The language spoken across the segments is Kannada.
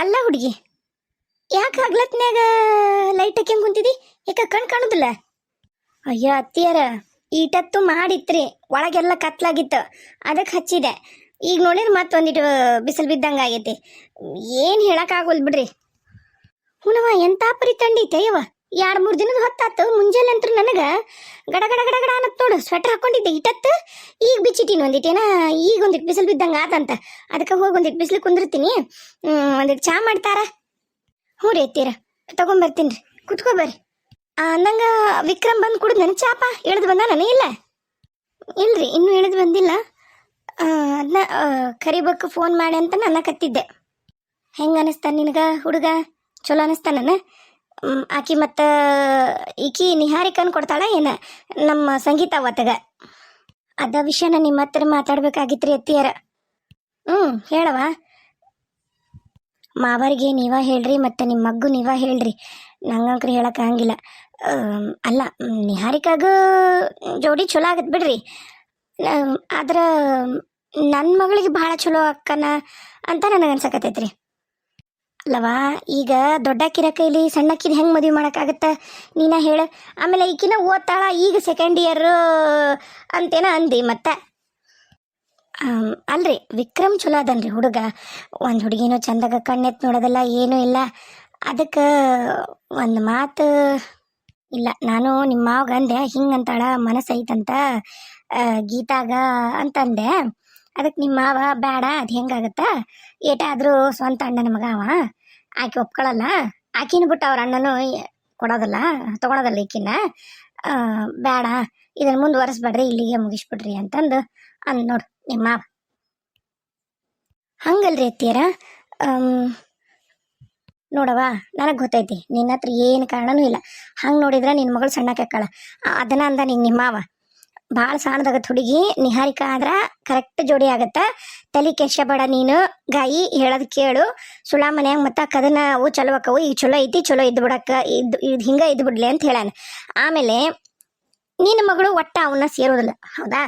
ಅಲ್ಲ ಹುಡುಗಿ, ಯಾಕೆ ಹಗ್ಲತ್ನ್ಯಾಗ ಲೈಟ್ ಹಾಕ್ಯಂಗ್ ಕುಂತಿದಿ? ಯಾಕ ಕಣ್ ಕಾಣುದಿಲ್ಲ? ಅಯ್ಯ ಅತ್ತಿಯರ, ಈಟತ್ತು ಮಾಡಿತ್ರಿ, ಒಳಗೆಲ್ಲ ಕತ್ಲಾಗಿತ್ತು ಅದಕ್ಕೆ ಹಚ್ಚಿದೆ. ಈಗ ನೋಡಿದ್ರೆ ಮತ್ತೊಂದಿಟ್ಟು ಬಿಸಿಲು ಬಿದ್ದಂಗೆ ಆಗೈತಿ. ಏನು ಹೇಳೋಕ್ಕಾಗಲ್ ಬಿಡ್ರಿ? ಹುನವ ಎಂಥ ಪರಿ ತಂಡೈತೆ ಯವ್ವ ಎರಡು ಮೂರು ದಿನದ ಹೊತ್ತಾತು ಮುಂಜಾನೆ ಅಂತೂ ನನಗೆ ಗಡ ಗಡ ಗಡ ಗಡ ಅನ್ನತ್ ನೋಡು ಸ್ವೆಟರ್ ಹಾಕೊಂಡಿದ್ದೆ ಇಟ್ಟತ್ತು ಈಗ ಬಿಚ್ಚಿಟ್ಟಿನಿ ಒಂದಿಟ್ಟೇನ ಈಗ ಒಂದಿಟ್ಟು ಬಿಸಿಲು ಬಿದ್ದಂಗೆ ಆತಂತ ಅದಕ್ಕೆ ಹೋಗಿ ಒಂದಿಟ್ಟು ಬಿಸಿಲು ಕುಂದಿರ್ತೀನಿ. ಒಂದಿಟ್ಟು ಚಾ ಮಾಡ್ತಾರ. ಹ್ಞೂ ರೀ ಎತ್ತೀರ ತಗೊಂಬರ್ತೀನಿ ರೀ. ಕುತ್ಕೋ ಬರ್ರಿ. ಆ, ಅಂದಂಗ ವಿಕ್ರಮ್ ಬಂದು ಕುಡಿದ್ ನನ್ನ ಚಾಪ ಇಳಿದು ಬಂದ ನಾನು ಇಲ್ಲ? ಇಲ್ರಿ ಇನ್ನು ಇಳಿದು ಬಂದಿಲ್ಲ. ಅದನ್ನ ಕರಿಬೇಕು ಫೋನ್ ಮಾಡಿ ಅಂತ ನನ್ನ ಕತ್ತಿದ್ದೆ. ಹೆಂಗ ಅನಿಸ್ತಾನ ನಿನಗ ಹುಡುಗ? ಚಲೋ ಅನಿಸ್ತಾನ ಆಕಿ ಮತ್ತು, ಈಕಿ ನಿಹಾರಿಕನ್ ಕೊಡ್ತಾಳ ಏನ? ನಮ್ಮ ಸಂಗೀತ ಅವತ್ತಗ. ಅದ ವಿಷಯನ ನಿಮ್ಮ ಹತ್ರ ಮಾತಾಡ್ಬೇಕಾಗಿತ್ರಿ ಅತ್ತಿಯರ. ಹ್ಞೂ ಹೇಳವ ಮಾವರಿಗೆ ನೀವ ಹೇಳ್ರಿ ಮತ್ತು ನಿಮ್ಮ ಮಗ್ಗು ನೀವ ಹೇಳ್ರಿ. ನಂಗಂಕ್ರಿ ಹೇಳಕ್ ಆಗಂಗಿಲ್ಲ. ಅಲ್ಲ ನಿಹಾರಿಕಾಗ ಜೋಡಿ ಚಲೋ ಆಗತ್ ಬಿಡ್ರಿ. ಆದ್ರೆ ನನ್ನ ಮಗಳಿಗೆ ಭಾಳ ಚಲೋ ಅಕ್ಕನ ಅಂತ ನನಗೆ ಅನ್ಸಕತೈತ್ರಿ ಅಲ್ಲವಾ? ಈಗ ದೊಡ್ಡಕ್ಕಿರ ಕೈಲಿ ಸಣ್ಣಕ್ಕಿನ ಹೆಂಗೆ ಮದುವೆ ಮಾಡೋಕ್ಕಾಗತ್ತ? ನೀನ ಹೇಳ. ಆಮೇಲೆ ಈಕಿನ ಓದ್ತಾಳ, ಈಗ ಸೆಕೆಂಡ್ ಇಯರ್ ಅಂತೇನ ಅಂದಿ ಮತ್ತೆ. ಅಲ್ರಿ, ವಿಕ್ರಮ್ ಚಲೋ ಅದನ್ರಿ ಹುಡುಗ. ಒಂದು ಹುಡುಗಿನೂ ಚಂದಾಗ ಕಣ್ಣೆತ್ ನೋಡೋದಲ್ಲ ಏನೂ ಇಲ್ಲ. ಅದಕ್ಕೆ ಒಂದು ಮಾತು ಇಲ್ಲ. ನಾನು ನಿಮ್ಮ ಮಾವಗ ಅಂದೆ ಹಿಂಗಂತಾಳ ಮನಸ್ಸು ಐತಂತ ಗೀತಾಗ ಅಂತಂದೆ. ಅದಕ್ಕೆ ನಿಮ್ಮ ಮಾವ ಬೇಡ ಅದು ಹೆಂಗಾಗತ್ತ? ಏಟಾದರೂ ಸ್ವಂತ ಅಣ್ಣನ ಮಗ ಅವ. ಆಕೆ ಒಪ್ಕೊಳ್ಳಲ್ಲ ಆಕಿನ ಬಿಟ್ಟು ಅವ್ರ ಅಣ್ಣನೂ ಕೊಡೋದಲ್ಲ, ತಗೊಳೋದಲ್ಲ ಈಕಿನ ಬೇಡ ಇದನ್ನ ಮುಂದುವರೆಸ್ಬೇಡ್ರಿ, ಇಲ್ಲಿಗೆ ಮುಗಿಸ್ಬಿಡ್ರಿ ಅಂತಂದು ಅಂದ್ ನೋಡು ನಿಮ್ಮ ಮಾವ. ಹಂಗಲ್ರಿ ಅತ್ತಿಯರ? ನೋಡವ್ವ, ನನಗೆ ಗೊತ್ತೈತಿ ನಿನ್ನ ಹತ್ರ ಏನು ಕಾರಣನೂ ಇಲ್ಲ. ಹಂಗೆ ನೋಡಿದ್ರೆ ನಿನ್ನ ಮಗಳು ಸಣ್ಣ ಕೆಕ್ಕಳ ಅದನ್ನ ಅಂದ ನಿಂಗೆ ನಿಮ್ಮವ ಭಾಳ ಸಣ್ಣದಾಗತ್ತೆ ಹುಡುಗಿ ನಿಹಾರಿಕಾ ಆದ್ರ ಕರೆಕ್ಟ್ ಜೋಡಿ ಆಗತ್ತ. ತಲೆ ಕೆಡ್ಸ್ಕೊಬೇಡ ನೀನು, ಗಾಯಿ ಹೇಳೋದು ಕೇಳು. ಸುಳ ಮನ್ಯಾಗ ಮತ್ತ ಕದನ ಅವು ಚಲೋ ಅಕ್ಕವು, ಈಗ ಚಲೋ ಐತಿ, ಚಲೋ ಇದ್ದು ಬಿಡಕ್ಕ ಇದ್ದು ಇದು ಹಿಂಗೆ ಇದ್ದು ಬಿಡ್ಲಿ ಅಂತ ಹೇಳಾನ. ಆಮೇಲೆ ನಿನ್ನ ಮಗಳು ಒಟ್ಟ ಅವನ್ನ ಸೇರೋದಿಲ್ಲ, ಹೌದಾ?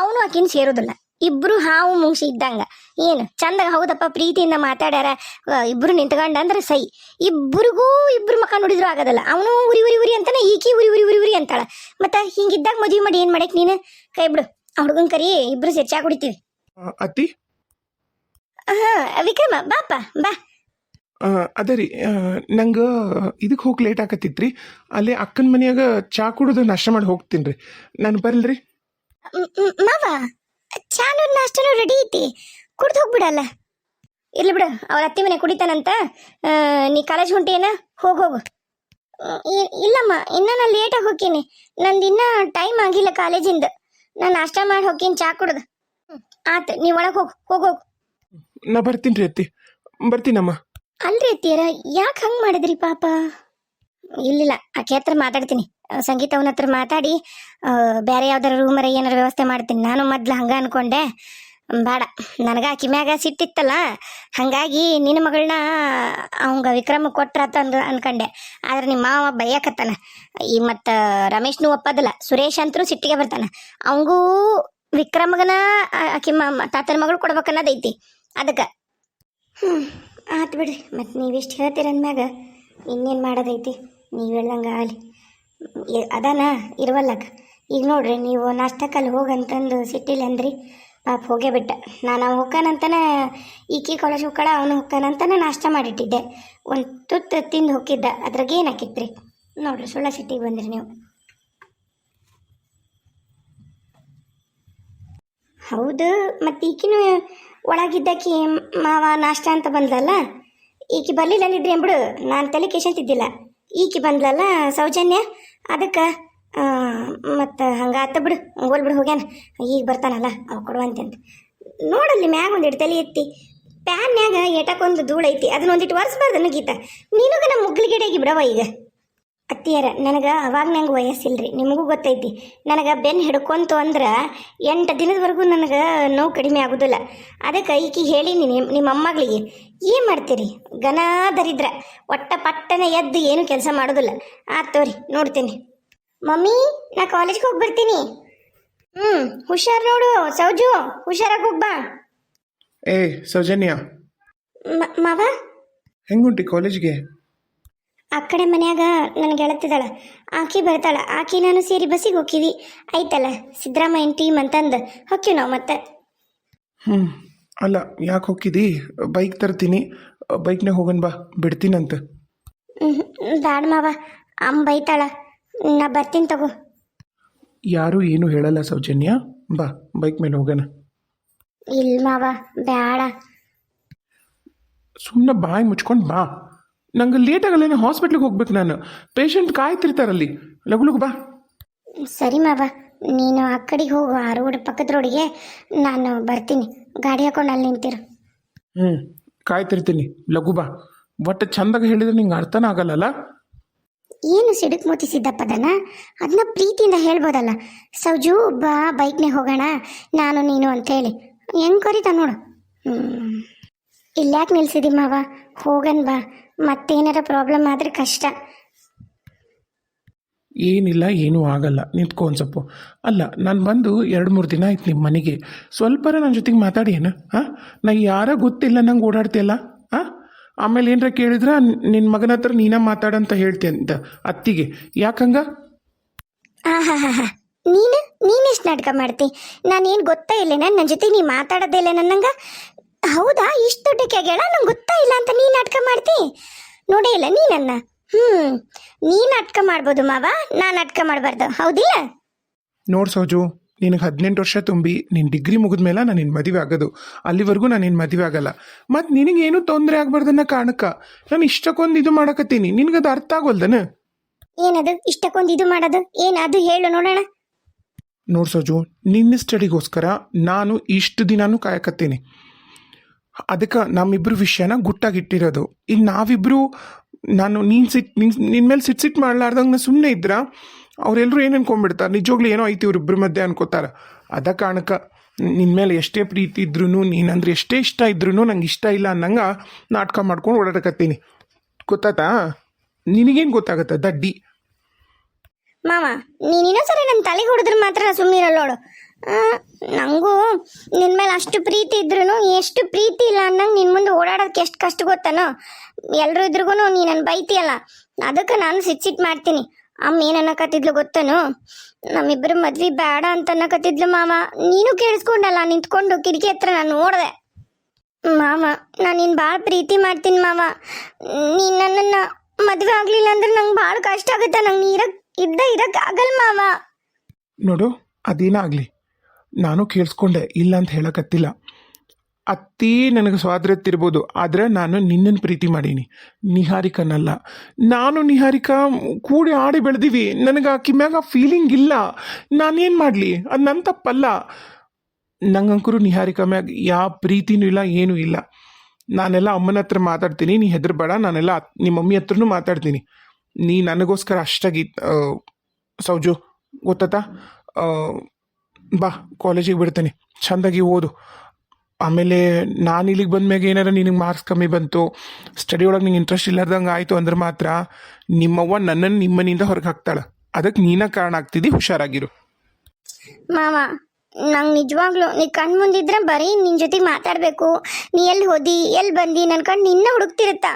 ಅವನು ಆಕಿನ ಸೇರೋದಿಲ್ಲ. ಇಬ್ರು ಹಾವು ಮುಂಗ್ಸಿ ಇದ್ದಂಗ. ಏನು? ಚಂದ ಹೌದಪ್ಪ ಪ್ರೀತಿಯಿಂದ ಮಾತಾಡ್ಯಾರ. ಇಬ್ರು ನಿಂತ್ಕೊಂಡ ಅಂದ್ರೆ ಸೈ ಇಬ್ಬರಿಗೂ ಇಬ್ರು ಮಕ್ಕ ನೋಡಿದ್ರು ಆಗೋದಲ್ಲ. ಅವನು ಉರಿ ಉರಿ ಉರಿ ಅಂತಾನೆ ಈಕಿ ಉರಿ ಉರಿ ಉರಿ ಉರಿ ಅಂತಾಳ. ಮತ್ತ ಹಿಂಗಿದ್ದಾಗ ಮದ್ವಿ ಮಾಡಿ ಏನು ಮಾಡಕ್ ನೀನು? ಕೈ ಬಿಡು. ಹುಡುಗನ್ ಕರಿ ಇಬ್ರು ಸೆರ್ಚಾ ಕುಡಿತೀವಿ. ಅತ್ತಿ? ಹಾ ವಿಕ್ರಮ ಬಾಪ ಬಾ. ಅದೇ ರೀ. ನಂಗೆ ಇದಕ್ಕೆ ಹೋಗಿ ಲೇಟ್ ಆಕತ್ತಿತ್ರಿ. ಅಲ್ಲಿ ಅಕ್ಕನ ಮನೆಯಾಗ ಚಾ ಕುಡಿದು ನಾಷ್ಟ ಮಾಡಿ ಹೋಗ್ತೀನಿ ರೀ. ನಾನು ಬರಲ್ರಿ? ಮಾವ. ಚಾನು ನಾಷ್ಟನು ರೆಡಿ ಐತಿ ಕುಡ್ದು ಹೋಗ್ಬಿಡಲ್ಲ. ಇರ್ಲಿ ಬಿಡು ಅವ್ರ ಅತ್ತಿ ಮನೆ ಕುಡಿತಾನಂತ ನೀ ಕಾಲೇಜ್ ಹೊಂಟೇನ ಹೋಗ್ ಹೋಗು. ಇಲ್ಲಮ್ಮ ಇನ್ನ ನಾನು ಲೇಟಾಗಿ ಹೋಗ್ತೀನಿ. ನಂದು ಇನ್ನ ಟೈಮ್ ಆಗಿಲ್ಲ ಕಾಲೇಜಿಂದ. ನಾನು ನಾಷ್ಟ ಮಾಡಿ ಹೋಗ್ತೀನಿ ಚಾ ಕುಡ್ದು. ಆತ್ ಆತು ನೀ ಒಳಗೆ ಹೋಗು ಹೋಗ್ ಹೋಗು. ನಾ ಬರ್ತೀನಿ ರೀ ಅತ್ತಿ. ಬರ್ತೀನಮ್ಮ. ಅಲ್ರಿ ಅತ್ತಿಯರ ಯಾಕೆ ಹಂಗೆ ಮಾಡಿದ್ರಿ ಪಾಪ? ಇಲ್ಲಿಲ್ಲ. ಆಕೆ ಹತ್ರ ಮಾತಾಡ್ತೀನಿ. ಸಂಗೀತ ಅವನ ಹತ್ರ ಮಾತಾಡಿ ಬೇರೆ ಯಾವ್ದಾರ ರೂಮರ ಏನಾರ ವ್ಯವಸ್ಥೆ ಮಾಡ್ತೀನಿ. ನಾನು ಮೊದ್ಲು ಹಂಗ ಅನ್ಕೊಂಡೆ. ಬೇಡ. ನನಗ ಆಕಿ ಮ್ಯಾಗ ಸಿಟ್ಟಿತ್ತಲ್ಲ, ಹಂಗಾಗಿ ನಿನ್ನ ಮಗಳನ್ನ ಅವಂಗ ವಿಕ್ರಮ ಕೊಟ್ರಾತ ಅಂದ್, ಅನ್ಕಂಡೆ. ಆದ್ರೆ ನಿಮ್ಮ ಮಾವ ಬೈಯಕತ್ತಾನ. ಈ ಮತ್ತು ರಮೇಶ್ನು ಒಪ್ಪದಿಲ್ಲ. ಸುರೇಶ್ ಅಂತರೂ ಸಿಟ್ಟಿಗೆ ಬರ್ತಾನ. ಅವಂಗೂ ವಿಕ್ರಮಗನ ಆಕಿ ತಾತನ ಮಗಳು ಕೊಡ್ಬೇಕನ್ನೋದೈತಿ ಅದಕ್ಕೆ. ಹ್ಞೂ ಆತು ಬಿಡ್ರಿ. ಮತ್ತು ನೀವಿಷ್ಟು ಹೇಳ್ತೀರ ಅಂದ್ಮ್ಯಾಗ ಇನ್ನೇನು ಮಾಡೋದೈತಿ? ನೀವು ಹೇಳ್ದಂಗೆ ಆಗಲಿ ಅದಾನ? ಇರುವಲ್ಲಕ ಈಗ ನೋಡ್ರಿ, ನೀವು ನಾಷ್ಟಕ್ಕಲ್ಲಿ ಹೋಗಂತಂದು ಸಿಟ್ಟಿಲ್ಲ ಅಂದ್ರಿ. ಪಾಪ ಹೋಗೇ ಬಿಟ್ಟ. ನಾನು ಅವ್ನು ಹೋಗ್ಕಾನಂತನ ಈಕಿ ಕಾಲೇಜ್ ಹೋಗ್ಕಳ ಅವನು ಹೋಗ್ಕಾನಂತನ ನಾಷ್ಟ ಮಾಡಿಟ್ಟಿದ್ದೆ. ಒಂದು ತುತ್ತು ತಿಂದು ಹೋಗಿದ್ದ ಅದ್ರಾಗ ಏನು ಹಾಕಿತ್ರಿ? ನೋಡ್ರಿ, ಸುಳ್ಳ ಸಿಟ್ಟಿಗೆ ಬಂದ್ರಿ ನೀವು. ಹೌದು, ಮತ್ತು ಈಕಿನೂ ಒಳಗಿದ್ದಕ್ಕೆ ಮಾವ ನಾಷ್ಟ ಅಂತ ಬಂದಲ್ಲ ಈಕಿ ಬರಲಿಲ್ಲ ಅಂದಿದ್ರಿ ಎಂಬಿಡು ನಾನು ತಲೆ ಕೆಸಂತಿದ್ದಿಲ್ಲ ಈಕಿ ಬಂದ್ಲಲ್ಲ ಸೌಜನ್ಯ? ಅದಕ್ಕೆ ಮತ್ತು ಹಂಗಾತ ಬಿಡು ಹೋಲ್ ಬಿಡು ಹೋಗ್ಯಾನ. ಈಗ ಬರ್ತಾನಲ್ಲ, ಅವ ಕೊಡುವಂತೆ ಅಂತ ನೋಡಲ್ಲಿ ಮ್ಯಾಗ ಒಂದಿಟ್ಟು ತಲೆ ಎತ್ತಿ, ಪ್ಯಾನ್ಯಾಗ ಏಟಕ್ಕೊಂದು ಧೂಳು ಐತಿ ಅದನ್ನ ಒಂದಿಟ್ಟು ಒರೆಸ್ಬಾರ್ದು ಗೀತ. ನೀನುಗ ನಮ್ಮ ಮುಗ್ಲಿಗೆಡೆಗೆ ಬಿಡವ ಈಗ? ಅತ್ತಿಯರ ನನಗೆ ಅವಾಗ ನಂಗೆ ವಯಸ್ಸಿಲ್ರಿ ನಿಮಗೂ ಗೊತ್ತೈತಿ. ನನಗೆ ಬೆನ್ನು ಹಿಡ್ಕೊಂತು ಅಂದ್ರೆ ಎಂಟು ದಿನದವರೆಗೂ ನನಗೆ ನೋವು ಕಡಿಮೆ ಆಗೋದಿಲ್ಲ. ಅದಕ್ಕೆ ಈಕಿ ಹೇಳೀನಿ ನಿಮ್ಮ ನಿಮ್ಮ ಅಮ್ಮಗಳಿಗೆ ಏನು ಮಾಡ್ತೀರಿ? ಘನ ದರಿದ್ರ ಒಟ್ಟ ಪಟ್ಟನೆ ಎದ್ದು ಏನು ಕೆಲಸ ಮಾಡೋದಿಲ್ಲ. ಆ ತೋರಿ ನೋಡ್ತೀನಿ. ಮಮ್ಮಿ ನಾ ಕಾಲೇಜ್ಗೆ ಹೋಗಿ ಬರ್ತೀನಿ ಹ್ಞೂ ಹುಷಾರು ನೋಡು ಸೌಜು ಹುಷಾರಾಗಿ ಹೋಗ್ಬಾ ಏ ಸೌಜನ್ಯ. ಮಾವ? ಹೆಂಗುಂಟಿ ಕಾಲೇಜ್ಗೆ ಆ ಕಡೆ ಮನ್ಯಾಗ ನನ್ನ ಗೆಳತಿದಾಳ ಆಕಿ ಬರ್ತಾಳ ಆಕಿ ನಾನು ಸೇರಿ ಬಸ್ಸಿಗೆ ಹೋಗಿವಿ ಆಯ್ತಲ್ಲ ಸಿದ್ದರಾಮಯ್ಯನ ಟೀಮ್ ಅಂತಂದು ಹೊಕ್ಕಿವಿ ನಾವು ಮತ್ತೆ. ಹ್ಞೂ ಅಲ್ಲ ಯಾಕೆ ಹೋಗಿದ್ದಿ ಬೈಕ್ ತರ್ತೀನಿ ಬೈಕ್ನಾಗ ಹೋಗನ್ ಬಾ ಬಿಡ್ತೀನಂತ. ಹ್ಞೂ ಬ್ಯಾಡ ಮಾವ ಅಮ್ಮ ಬೈತಾಳ ನಾ ಬರ್ತೀನಿ ತಗೋ. ಯಾರು ಏನು ಹೇಳಲ್ಲ ಸೌಜನ್ಯ ಬಾ ಬೈಕ್ ಮೇಲೆ ಹೋಗೋಣ. ಇಲ್ಲ ಮಾವ ಬ್ಯಾಡ. ಸುಮ್ಮನೆ ಬಾಯಿ ಮುಚ್ಕೊಂಡು ಬಾ. ನಂಗೆ ಲೇಟ್ ಆಗಲ್ಲ ಹಾಸ್ಪಿಟ್ಲಿಗೆ ಹೋಗ್ಬೇಕು ನಾನು. ಪೇಷಂಟ್ ಕಾಯ್ತಿರ್ತಾರಲ್ಲಿ. ಅಲ್ಲಿ ಲಗು ಬಾ. ಸರಿ ಮಾವ ನೀನು ಆ ಕಡೆಗೆ ಹೋಗು ಆ ರೋಡ್ ಪಕ್ಕದ ರೋಡಿಗೆ. ನಾನು ಬರ್ತೀನಿ. ಗಾಡಿ ಹಾಕೊಂಡು ಅಲ್ಲಿ ನಿಂತಿರು. ಹ್ಞೂ ಕಾಯ್ತಿರ್ತೀನಿ. ಲಘು ಬಾ. ಒಟ್ಟು ಚಂದಾಗ ಹೇಳಿದ್ರೆ ನಿಂಗೆ ಅರ್ಥನ ಆಗಲ್ಲಲ್ಲ? ಏನು ಸಿಡುಕ್ ಮೂತಿ ಸಿದ್ದಪ್ಪದನ? ಅದನ್ನ ಪ್ರೀತಿಯಿಂದ ಹೇಳ್ಬೋದಲ್ಲ. ಸೌಜು ಬಾ ಬೈಕ್ನೇ ಹೋಗೋಣ. ನಾನು ನೀನು ಅಂತೇಳಿ ಹೆಂಗ್ ಕರಿತ ನೋಡು. ಇಲ್ಲ ಯಾಕೆ ನಿಲ್ಸಿದಿ ಮಾವ. ಹೋಗನ್ ಬಾ. ಮತ್ತೇನಾರ ಪ್ರಾಬ್ಲಮ್ ಆದರೆ ಕಷ್ಟ. ಏನಿಲ್ಲ ಏನೂ ಆಗಲ್ಲ. ನಿಂತ್ಕೊ ಒಂದು ಸ್ವಲ್ಪ. ಅಲ್ಲ ನಾನು ಬಂದು ಎರಡು ಮೂರು ದಿನ ಆಯ್ತು ನಿಮ್ಮ ಮನೆಗೆ. ಸ್ವಲ್ಪರ ನನ್ನ ಜೊತೆಗೆ ಮಾತಾಡಿ ಏನು ಹಾಂ ನಾ ಯಾರ ಗೊತ್ತಿಲ್ಲ ನಂಗೆ ಓಡಾಡ್ತಿಯಲ್ಲ? ಹಾಂ ಆಮೇಲೆ ಏನರ ಕೇಳಿದ್ರೆ ನಿನ್ನ ಮಗನ ಹತ್ರ ನೀನ ಮಾತಾಡಂತ ಹೇಳ್ತಿ ಅಂತ ಅತ್ತಿಗೆ. ಯಾಕಂಗ? ನೀನು ನೀನೆಷ್ಟು ನಾಟಕ ಮಾಡ್ತಿ? ನಾನೇನು ಗೊತ್ತಾ ಇಲ್ಲ ನನ್ನ ಜೊತೆ ನೀ ಮಾತಾಡೋದೇ ಇಲ್ಲ ನನ್ನಂಗ ಹೌದಾ? ಇಷ್ಟು ದೊಡ್ಡ ಕೆಗೆಳ? ನಂಗೆ ಗೊತ್ತಾ ಇಲ್ಲ ಅಂತ ನೀ ನಾಟಕ ಮಾಡ್ತಿ? ನೋಡೇ ಇಲ್ಲ ನೀ ನನ್ನ ಹ್ಮ್ ನೀ ನಾಟಕ ಮಾಡ್ಬೋದು ಮಾವ. ನಾ ನಾಟಕ ಮಾಡಬಾರ್ದು. ಹೌದಿಲ್ಲ? ನೋಡ್ ಸೋಜು ನಿನಗೆ ಹದಿನೆಂಟು ವರ್ಷ ತುಂಬಿ ನಿನ್ನ ಡಿಗ್ರಿ ಮುಗಿದ ಮೇಲೆ ನಾನು ನಿನ್ನ ಮದುವೆ ಆಗೋದು. ಅಲ್ಲಿವರೆಗೂ ನಾನು ನಿನ್ನ ಮದುವೆ ಆಗಲ್ಲ. ಮತ್ತು ನಿನಗೇನು ತೊಂದರೆ ಆಗ್ಬಾರ್ದನ್ನ ಕಾಣಕ್ಕ ನಾನು ಇಷ್ಟಕ್ಕೊಂದು ಇದು ಮಾಡಕತ್ತೀನಿ. ನಿನಗದು ಅರ್ಥ ಆಗೋಲ್ದನ? ಏನದು? ಇಷ್ಟಕ್ಕೊಂದು ಇದು ಮಾಡೋದು? ಏನು ಅದು ಹೇಳು ನೋಡೋಣ. ನೋಡ್ಸೋಜು ನಿನ್ನ ಸ್ಟಡಿಗೋಸ್ಕರ ನಾನು ಇಷ್ಟು ದಿನಾನು ಕಾಯಕತ್ತೀನಿ. ಅದಕ್ಕೆ ನಮ್ಮಿಬ್ರು ವಿಷಯನ ಗುಟ್ಟಾಗಿಟ್ಟಿರೋದು. ಈಗ ನಾವಿಬ್ರು, ನಾನು ನೀನು ಸಿಟ್, ನಿನ್ ನಿನ್ನ ಮೇಲೆ ಸಿಟ್ ಸಿಟ್ ಮಾಡ್ಲಾರ್ದಂಗೆ ಸುಮ್ಮನೆ ಇದ್ರ ಅವರೆಲ್ಲರೂ ಏನು ಅನ್ಕೊಂಡ್ಬಿಡ್ತಾರೆ ನಿಜವಾಗ್ಲೂ ಏನೋ ಐತಿ ಇವ್ರಿಬ್ಬರ ಮಧ್ಯೆ ಅನ್ಕೋತಾರೆ. ಅದ ಕಾರಣಕ್ಕೆ ನಿನ್ನ ಮೇಲೆ ಎಷ್ಟೇ ಪ್ರೀತಿ ಇದ್ರೂ ನೀನಂದ್ರೆ ಎಷ್ಟೇ ಇಷ್ಟ ಇದ್ರೂ ನಂಗೆ ಇಷ್ಟ ಇಲ್ಲ ಅನ್ನಂಗೆ ನಾಟಕ ಮಾಡ್ಕೊಂಡು ಓಡಾಡಕತ್ತೀನಿ. ಗೊತ್ತಾತಾ ನಿನಗೇನು ಗೊತ್ತಾಗತ್ತೆ? ದಡ್ಡಿ. ಮಾವ ನೀನು ಸರಿ ನನ್ನ ತಲೆಗೆ ಹೊಡೆದ್ರೆ ಮಾತ್ರ ಸುಮ್ಮನೆ ಇರಲ್ಲ ನೋಡು. ನಂಗೂ ನಿನ್ನ ಅಷ್ಟು ಪ್ರೀತಿ ಇದ್ರೂ ಎಷ್ಟು ಪ್ರೀತಿ ಇಲ್ಲ ಅನ್ನಂಗೆ ನಿನ್ನ ಮುಂದೆ ಓಡಾಡೋದಕ್ಕೆ ಎಷ್ಟು ಕಷ್ಟ ಗೊತ್ತಾನೋ? ಎಲ್ಲರೂ ಇದ್ರಿಗೂ ನೀ ನನ್ನ ಬೈತಿಯಲ್ಲ. ಅದಕ್ಕೆ ನಾನು ಸಿಟ್ ಸಿಟ್ ಮಾಡ್ತೀನಿ. ಅಮ್ಮ ಏನು ಅನ್ನಕತ್ತಿದ್ಲು ಗೊತ್ತನು? ನಮ್ಮಿಬ್ಬರು ಮದ್ವೆ ಬೇಡ ಅಂತ ಅನ್ನಕತ್ತಿದ್ಲು ಮಾಮ. ನೀನು ಕೇಳಿಸ್ಕೊಂಡಲ್ಲ, ನಿಂತ್ಕೊಂಡು ಕಿಟಕಿ ಹತ್ರ ನಾನು ನೋಡಿದೆ. ಮಾಮ, ನಾನು ನಿನ್ನ ಭಾಳ ಪ್ರೀತಿ ಮಾಡ್ತೀನಿ ಮಾಮ. ನೀನು ನನ್ನನ್ನು ಮದುವೆ ಆಗಲಿಲ್ಲ ಅಂದ್ರೆ ನಂಗೆ ಭಾಳ ಕಷ್ಟ ಆಗುತ್ತೆ. ನಂಗೆ ನೀರಕ್ಕೆ ಇದ್ದ ಇರಕ್ಕೆ ಆಗಲ್ಲ ಮಾವ ನೋಡು ಅದೇನಾಗಲಿ ನಾನು ಕೇಳಿಸ್ಕೊಂಡೆ, ಇಲ್ಲ ಅಂತ ಹೇಳಕತ್ತಿಲ್ಲ. ಅತ್ತಿ ನನಗೆ ಸ್ವಾದ್ರತ್ತಿರ್ಬೋದು ಆದರೆ ನಾನು ನಿನ್ನನ್ನು ಪ್ರೀತಿ ಮಾಡೀನಿ. ನಿಹಾರಿಕನಲ್ಲ. ನಾನು ನಿಹಾರಿಕಾ ಕೂಡಿ ಆಡಿ ಬೆಳೆದಿವಿ. ನನಗೆ ಆಕಿ ಮ್ಯಾಗ ಫೀಲಿಂಗ್ ಇಲ್ಲ. ನಾನೇನು ಮಾಡಲಿ? ಅದು ನನ್ನ ತಪ್ಪಲ್ಲ. ನಂಗಂಕರು ನಿಹಾರಿಕಾ ಮ್ಯಾಗ ಯಾವ ಪ್ರೀತಿನೂ ಇಲ್ಲ, ಏನೂ ಇಲ್ಲ. ನಾನೆಲ್ಲ ಅಮ್ಮನ ಹತ್ರ ಮಾತಾಡ್ತೀನಿ, ನೀ ಹೆದರ್ಬೇಡ. ನಾನೆಲ್ಲ ನಿಮ್ಮ ಮಮ್ಮಿ ಹತ್ರನೂ ಮಾತಾಡ್ತೀನಿ. ನೀ ನನಗೋಸ್ಕರ ಅಷ್ಟಾಗಿ ಸೌಜು ಗೊತ್ತಾ ಬಾ ಕಾಲೇಜಿಗೆ ಬಿಡ್ತೇನೆ. ಚಂದಾಗಿ ಓದು. ಆಮೇಲೆ ನಾನು ಇಲ್ಲಿಗೆ ಬಂದ್ಮ್ಯಾಗ ಏನಾರ ನಿನಗೆ ಮಾರ್ಕ್ಸ್ ಕಮ್ಮಿ ಬಂತು ಸ್ಟಡಿ ಒಳಗೆ ನಿಂಗೆ ಇಂಟ್ರೆಸ್ಟ್ ಇಲ್ಲಾರ್ದಂಗೆ ಆಯಿತು ಅಂದ್ರೆ ಮಾತ್ರ ನಿಮ್ಮವ್ವ ನನ್ನನ್ನು ನಿಮ್ಮನಿಂದ ಹೊರಗೆ ಹಾಕ್ತಾಳೆ. ಅದಕ್ಕೆ ನೀನ ಕಾರಣ ಆಗ್ತಿದ್ದಿ ಹುಷಾರಾಗಿರು. ಮಾವ ನಂಗೆ ನಿಜವಾಗ್ಲು ನೀ ಕಣ್ ಮುಂದಿದ್ರೆ ಬರೀ ನಿನ್ನ ಜೊತೆ ಮಾತಾಡಬೇಕು. ನೀ ಎಲ್ಲಿ ಹೋದಿ ಎಲ್ಲಿ ಬಂದಿ ನನ್ನ ಕಣ್ಣು ನಿನ್ನ ಹುಡುಕ್ತಿರುತ್ತ?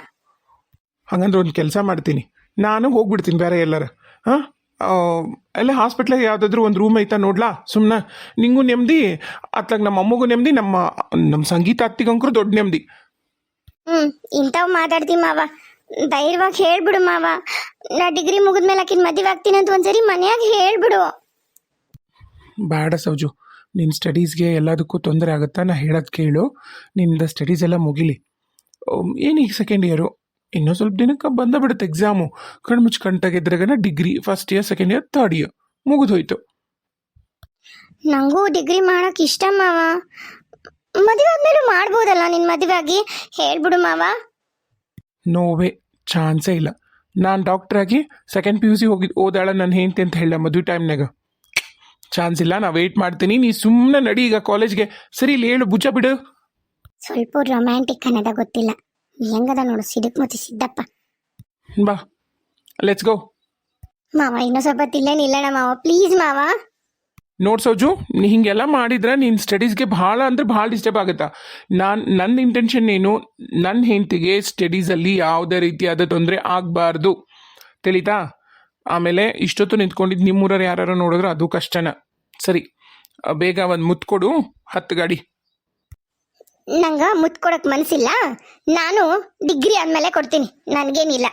ಹಂಗಂದ್ರೆ ಒಂದು ಕೆಲಸ ಮಾಡ್ತೀನಿ. ನಾನು ಹೋಗ್ಬಿಡ್ತೀನಿ ಬೇರೆ ಎಲ್ಲರ. ಹಾಂ? ಅಲ್ಲೇ ಹಾಸ್ಪಿಟ್ಲಾಗ ಯಾವುದಾದ್ರೂ ಒಂದು ರೂಮ್ ಐತಾ ನೋಡ್ಲಾ? ಸುಮ್ಮನೆ ನಿಂಗೂ ನೆಮ್ಮದಿ ಅತ್ಲಾಗ ನಮ್ಮ ಅಮ್ಮಗೂ ನೆಮ್ಮದಿ ನಮ್ಮ ನಮ್ಮ ಸಂಗೀತ ಅತ್ತಿಗಂಕರು ದೊಡ್ಡ ನೆಮ್ಮದಿ ಹ್ಮ್ ಇಂಥವ್ ಮಾತಾಡ್ತೀನಿ ಮಾವ. ಧೈರ್ಯವಾಗಿ ಹೇಳ್ಬಿಡು ಮಾವ. ನಾ ಡಿಗ್ರಿ ಮುಗಿದ್ಮೇಲೆ ಆಕಿನ ಮದುವೆ ಆಗ್ತೀನಿ ಅಂತ ಒಂದ್ಸರಿ ಮನ್ಯಾಗ ಹೇಳ್ಬಿಡು. ಬೇಡ ಸೌಜು. ನಿನ್ನ ಸ್ಟಡೀಸ್ಗೆ ಎಲ್ಲದಕ್ಕೂ ತೊಂದರೆ ಆಗುತ್ತಾ? ನಾ ಹೇಳೋದು ಕೇಳು. ನಿಂದ ಸ್ಟಡೀಸ್ ಎಲ್ಲ ಮುಗಿಲಿ. ಏನು ಈಗ ಸೆಕೆಂಡ್ ಇಯರು ಇನ್ನೂ ಸ್ವಲ್ಪ ದಿನಕ್ಕೆ ಬಂದ ಬಿಡುತ್ತೆ ಎಕ್ಸಾಮು ಕಣ್ಮುಚ್ಚು ಕಣ್ಟಾಗಿದ್ರಾಗನ degree first year second year third year ಮುಗಿದೋಯ್ತು. ನಂಗೂ ಡಿಗ್ರಿ ಮಾಡೋಕೆ ಇಷ್ಟ ಮಾವ. ಮದುವೆ ಆದ್ಮೇಲೆ ಮಾಡ್ಬೋದಲ್ಲ ನಿನ್ನ ಮದುವೆ ಆಗಿ ಹೇಳ್ಬಿಡು ಮಾವ. ನೋವೇ ಚಾನ್ಸೇ ಇಲ್ಲ. ನಾನು ಡಾಕ್ಟರ್ ಆಗಿ ಸೆಕೆಂಡ್ ಪಿ ಯು ಸಿ ಹೋಗಿ ಓದಾಳ ನಾನು ಹೆಂಡ್ತಿ ಅಂತ ಹೇಳ ಮದುವೆ ಟೈಮ್ನಾಗ ಚಾನ್ಸ್ ಇಲ್ಲ ನಾ ವೇಟ್ ಮಾಡ್ತೀನಿ. ನೀ ಸುಮ್ಮನೆ ನಡಿ ಈಗ ಕಾಲೇಜ್ಗೆ ಸರಿ ಇಲ್ಲಿ ಹೇಳು ಭುಜ ಬಿಡು. ಸ್ವಲ್ಪ ರೊಮ್ಯಾಂಟಿಕ್ ಅನ್ನೋದ ಗೊತ್ತಿಲ್ಲ. ಹೆಂಗದ ನೋಡು ಸಿಡಕ್ ಮತ್ತೆ ಸಿದ್ದಪ್ಪ. ಬಾ ಲೆಟ್ಸ್ ಗೋ ಮಾವ ಇನ್ನೂ ಸ್ವಲ್ಪ ತಿಲ್ಲೇ ನಿಲ್ಲಣ ಮಾವ. ಪ್ಲೀಸ್ ಮಾವ. ನೋಡ್ ಸೋಜು ನೀ ಹಿಂಗೆಲ್ಲ ಮಾಡಿದ್ರೆ ನಿನ್ನ ಸ್ಟಡೀಸ್ಗೆ ಭಾಳ ಅಂದ್ರೆ ಭಾಳ ಡಿಸ್ಟರ್ಬ್ ಆಗುತ್ತಾ? ನಾನು ನನ್ನ ಇಂಟೆನ್ಷನ್ ಏನು? ನನ್ನ ಹೆಂಡತಿಗೆ ಸ್ಟಡೀಸಲ್ಲಿ ಯಾವುದೇ ರೀತಿಯಾದ ತೊಂದರೆ ಆಗಬಾರ್ದು. ತಿಳಿತಾ? ಆಮೇಲೆ ಇಷ್ಟೊತ್ತು ನಿಂತ್ಕೊಂಡಿದ್ದು ನಿಮ್ಮೂರವ್ರು ಯಾರು ನೋಡಿದ್ರೆ ಅದು ಕಷ್ಟನ. ಸರಿ ಬೇಗ ಒಂದು ಮುತ್ಕೊಡು ಹತ್ತು ಗಾಡಿ. ನಂಗ ಮುತ್ಕೊಡಕ್ಕೆ ಕೊಡಕ್ ಮನ್ಸಿಲ್ಲ ನಾನು ಡಿಗ್ರಿ ಆದಮೇಲೆ ಕೊಡ್ತೀನಿ. ನನ್ಗೇನಿಲ್ಲ.